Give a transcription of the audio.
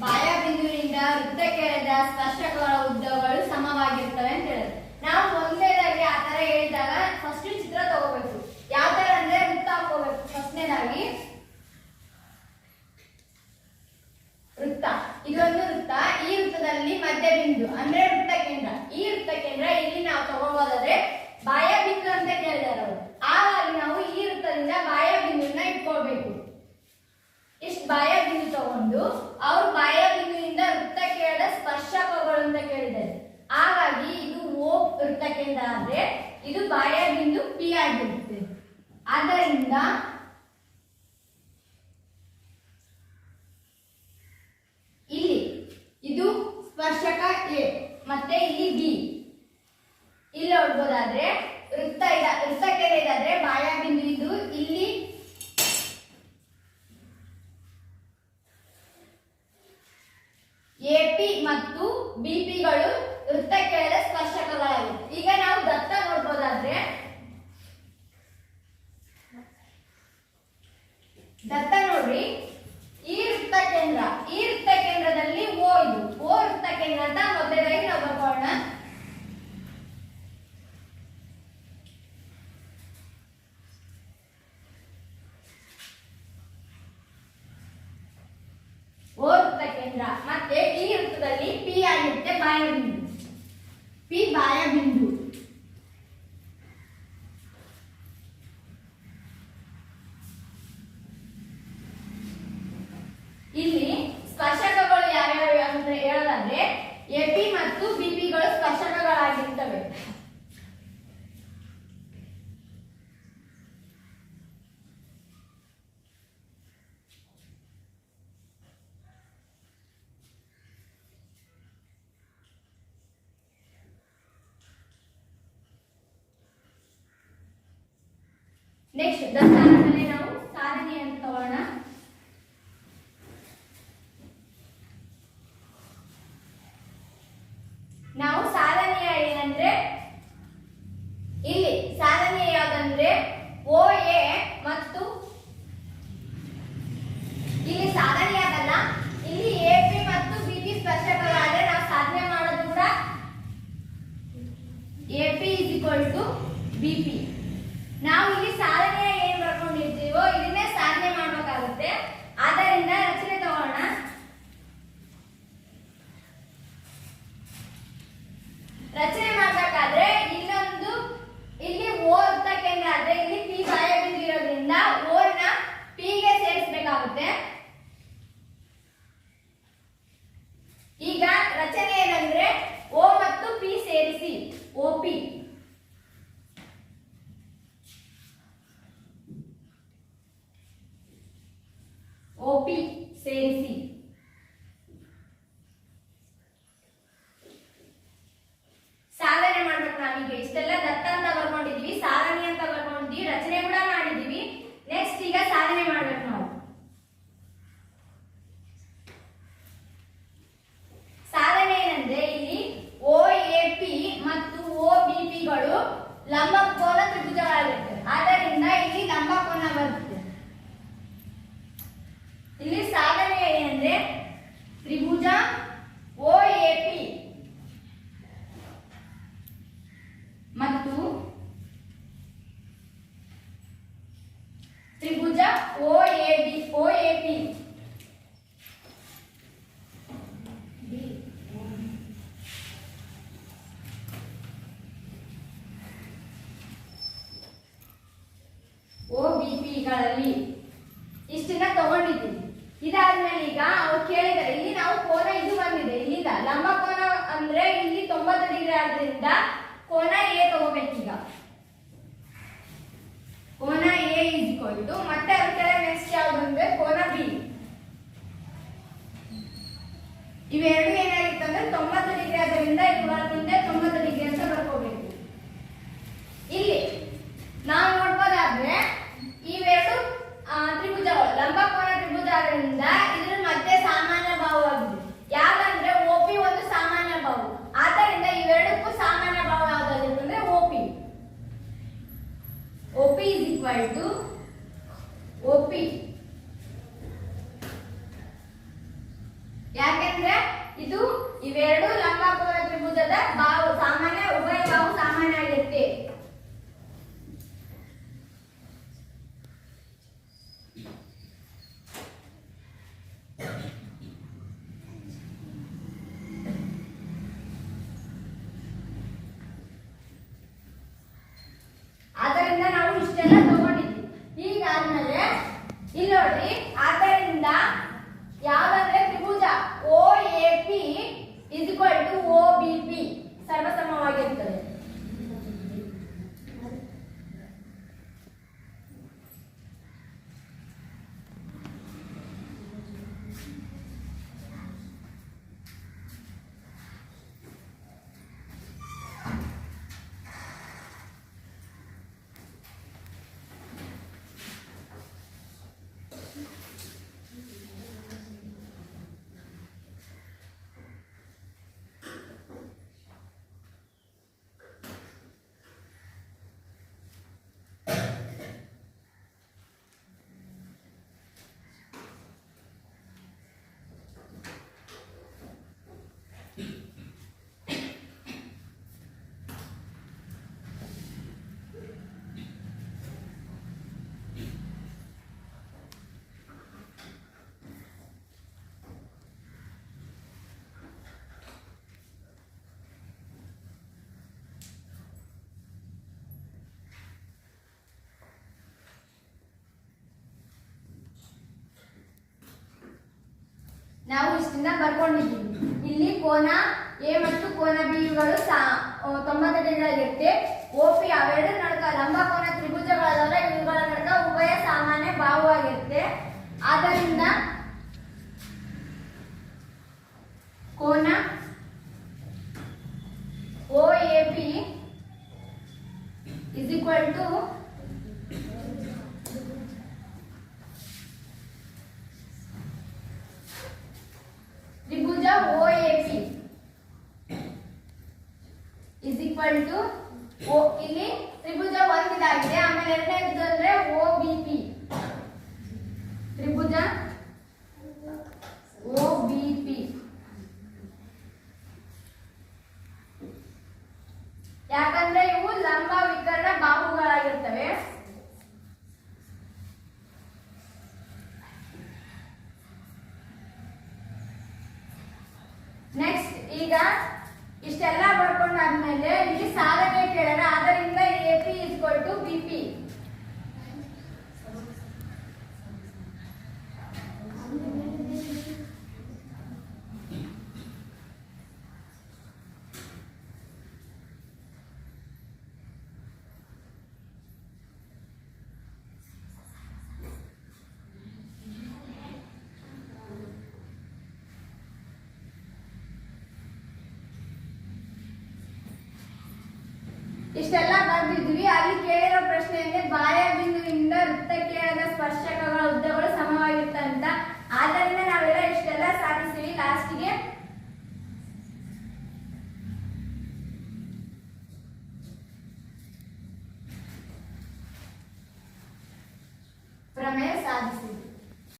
Bye. B D. ಇಲ್ಲಿ ನೋಡ್ಬೋದಾದ್ರೆ ವೃತ್ತ ಇದ ವೃತ್ತಕ್ಕೆ ಇದಾದ್ರೆ ಬಾಯ ಬಿಂದು ಇದು. ಇಲ್ಲಿ ಎಪಿ ಮತ್ತು ಬಿಪಿಗಳು ವೃತ್ತಕ್ಕೆ ಸ್ಪರ್ಶಕಗಳಾಗಿವೆ. ಈಗ ನಾವು ದತ್ತ पी आई होते बिंदु पी बाय बिंदु नेक्स्ट दस्ताना लेना querem, é né? OP, same O B ಇಷ್ಟನ್ನ ತಗೊಂಡಿದ್ದೀವಿ ಇದಾದ್ಮೇಲೆ ಈಗ ಅವ್ರು ಕೇಳಿದ್ದಾರೆ ಇಲ್ಲಿ ನಾವು ಕೋನ ಇದು ಬಂದಿದೆ, ಇಲ್ಲಿಂದ ಲಂಬ ಕೋನ ಅಂದ್ರೆ ಇಲ್ಲಿ ತೊಂಬತ್ತು ಡಿಗ್ರಿ ಆದ್ರಿಂದ ಕೋನ ಎ ತಗೋಬೇಕೀಗ. ಕೋನ ಎ ಇದ್ಕೊಂಡು ಮತ್ತೆ ಅವ್ರ ಕೆಳಗೆ ನೆಕ್ಸ್ಟ್ ಯಾವ್ದು ಅಂದ್ರೆ ಕೋನ ಬಿ. ಇವೆರಡು itu ಇಂದ ಬರ್ಕೊಂಡಿದ್ದೀವಿ. ಇಲ್ಲಿ ಕೋನ ಎ ಮತ್ತು ಕೋನ ಬಿ ಇವುಗಳು ಸಾ ತೊಂಬತ್ತು ಡಿಗ್ರಿಯಾಗಿರುತ್ತೆ ಓ, ಪಿ ಅವೆರಡು ನಡಕ, ಲಂಬ ಕೋನ ತ್ರಿಭುಜಗಳಾದವರ ಇವುಗಳ ನಡಕ ಉಭಯ ಸಾಮಾನ್ಯ ಭಾವವಾಗಿರುತ್ತೆ. ಆದ್ದರಿಂದ ಕೋನ O, A, P is equal to Tribhuja O A P is equal to O ಇಲ್ಲಿ ತ್ರಿಭುಜ ಒಂದಿದಾಗಿದೆ. ಆಮೇಲೆ ಎರಡನೇದು ಅಂದ್ರೆ ಓ ಬಿ ಪಿ ತ್ರಿಭುಜ ಓ ಬಿ ಪಿ ಯಾಕಂದ್ರೆ ಇವು ಲಂಬ ವಿಕರ್ಣ ಬಾಹುಗಳಾಗಿರ್ತವೆ ನೆಕ್ಸ್ಟ್ ಈಗ ಇಷ್ಟೆಲ್ಲ ಬರ್ಕೊಂಡಾದ್ಮೇಲೆ ಇಲ್ಲಿ ಸಾಧನೆ ಕೇಳೋಣ ಆದ್ದರಿಂದ A P is equal to B P ಇಷ್ಟೆಲ್ಲ ಬರ್ದಿದ್ವಿ ಅಲ್ಲಿ ಕೇಳಿರೋ ಪ್ರಶ್ನೆ ಅಂದ್ರೆ ಬಾಹ್ಯ ಬಿಂದುವಿನಿಂದ ವೃತ್ತಕ್ಕೆ ಆದ ಆದ್ದರಿಂದ